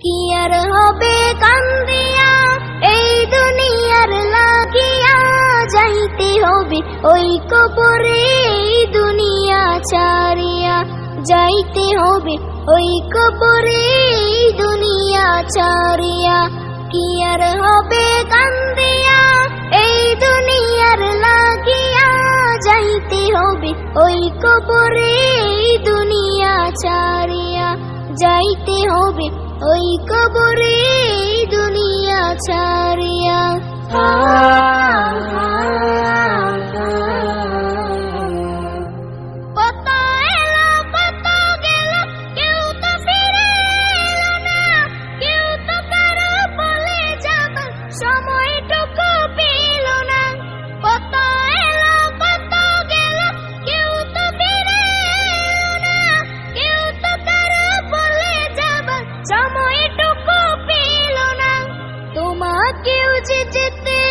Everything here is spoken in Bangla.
কি আর হবে কান্দিয়া? এই দুনিয়ার লাগিয়া যাইতে হবে। ওই কবরে এই দুনিয়া ছাড়িয়া যাইতে হবে। ওই কবরে এই দুনিয়া ছাড়িয়া কি আর হবে কান্দিয়া? এই দুনিয়ার লাগিয়া যাইতে হবে। ওই কবরে এই দুনিয়া ছাড়িয়া যাইতে হবে। ওই কবরে দুনিয়া ছাড়িয়া। কত পেল না তোমাকেও যে যেতে হবে তাও কি গেছো